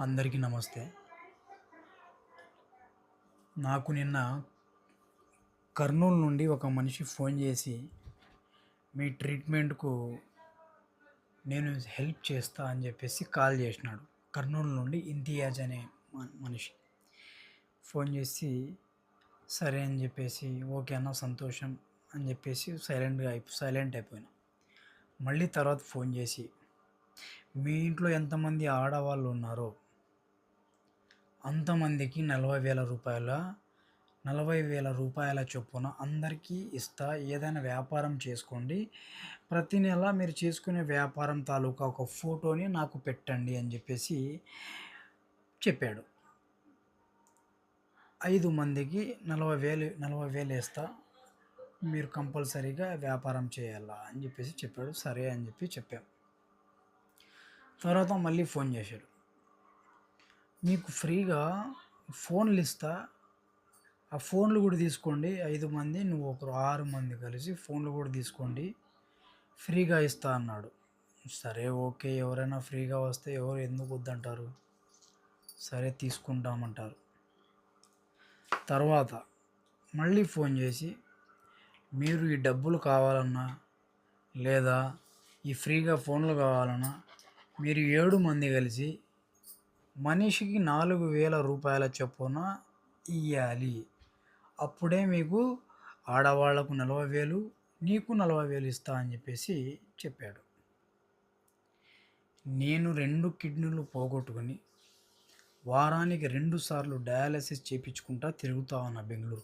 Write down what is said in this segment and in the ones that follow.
అందరికీ నమస్తే. నాకు నిన్న కర్నూలు నుండి ఒక మనిషి ఫోన్ చేసి మీ ట్రీట్మెంట్కు నేను హెల్ప్ చేస్తా అని చెప్పేసి కాల్ చేసినాడు. కర్నూలు నుండి ఇంతియాజ్ అనే మనిషి ఫోన్ చేసి సరే అని చెప్పేసి ఓకే అన్న సంతోషం అని చెప్పేసి సైలెంట్గా అయిపో సైలెంట్ అయిపోయినా. మళ్ళీ తర్వాత ఫోన్ చేసి మీ ఇంట్లో ఎంతమంది ఆడవాళ్ళు ఉన్నారో అంతమందికి నలభై వేల రూపాయల నలభై వేల రూపాయల చొప్పున అందరికీ ఇస్తా. ఏదైనా వ్యాపారం చేసుకోండి. ప్రతి నెల మీరు చేసుకునే వ్యాపారం తాలూకా ఒక ఫోటోని నాకు పెట్టండి అని చెప్పేసి చెప్పాడు. ఐదు మందికి నలభై వేలు నలభై వేలు వేస్తా. మీరు కంపల్సరీగా వ్యాపారం చేయాలా అని చెప్పేసి చెప్పాడు. సరే అని చెప్పి చెప్పాం. తర్వాత మళ్ళీ ఫోన్ చేశాడు. మీకు ఫ్రీగా ఫోన్లు ఇస్తా. ఆ ఫోన్లు కూడా తీసుకోండి. ఐదు మంది నువ్వు ఒకరు ఆరు మంది కలిసి ఫోన్లు కూడా తీసుకోండి. ఫ్రీగా ఇస్తా అన్నాడు. సరే ఓకే. ఎవరైనా ఫ్రీగా వస్తే ఎవరు ఎందుకు వద్దంటారు? సరే తీసుకుంటామంటారు. తర్వాత మళ్ళీ ఫోన్ చేసి మీరు ఈ డబ్బులు కావాలన్నా లేదా ఈ ఫ్రీగా ఫోన్లు కావాలన్నా మీరు ఏడు మంది కలిసి మనిషికి నాలుగు వేల రూపాయల చొప్పున ఇవ్వాలి అప్పుడే మీకు ఆడవాళ్ళకు నలభై వేలు నీకు నలభై వేలు ఇస్తా అని చెప్పేసి చెప్పాడు. నేను రెండు కిడ్నీలు పోగొట్టుకుని వారానికి రెండు సార్లు డయాలసిస్ చేయించుకుంటా తిరుగుతా ఉన్నా బెంగళూరు.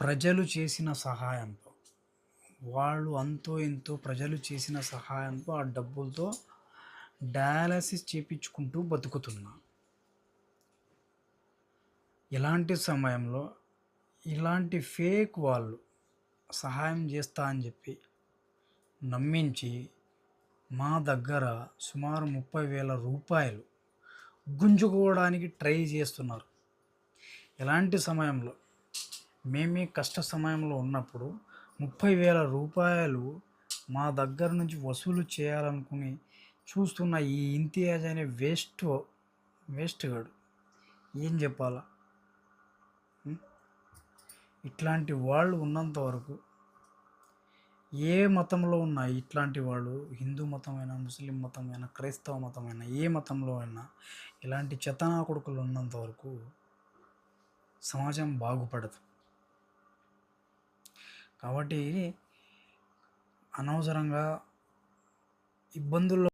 ప్రజలు చేసిన సహాయంతో వాళ్ళు అంతో ఎంతో ప్రజలు చేసిన సహాయంతో ఆ డబ్బులతో డయాలసిస్ చేయించుకుంటూ బతుకుతున్నా. ఇలాంటి సమయంలో ఇలాంటి ఫేక్ వాళ్ళు సహాయం చేస్తా అని చెప్పి నమ్మించి మా దగ్గర సుమారు ముప్పై వేల రూపాయలు గుంజుకోవడానికి ట్రై చేస్తున్నారు. ఇలాంటి సమయంలో మేమే కష్ట సమయంలో ఉన్నప్పుడు ముప్పై వేల రూపాయలు మా దగ్గర నుంచి వసూలు చేయాలనుకుని చూస్తున్న ఈ ఇంతియాజ్ అనే వేస్ట్ వేస్ట్ గాడు. ఏం చెప్పాలా? ఇట్లాంటి వాళ్ళు ఉన్నంత వరకు ఏ మతంలో ఉన్న ఇట్లాంటి వాళ్ళు హిందూ మతమైనా ముస్లిం మతమైనా క్రైస్తవ మతమైనా ఏ మతంలో అయినా ఇలాంటి చెతనా కొడుకులు ఉన్నంత వరకు సమాజం బాగుపడదు. కాబట్టి అనవసరంగా ఇబ్బందుల్లో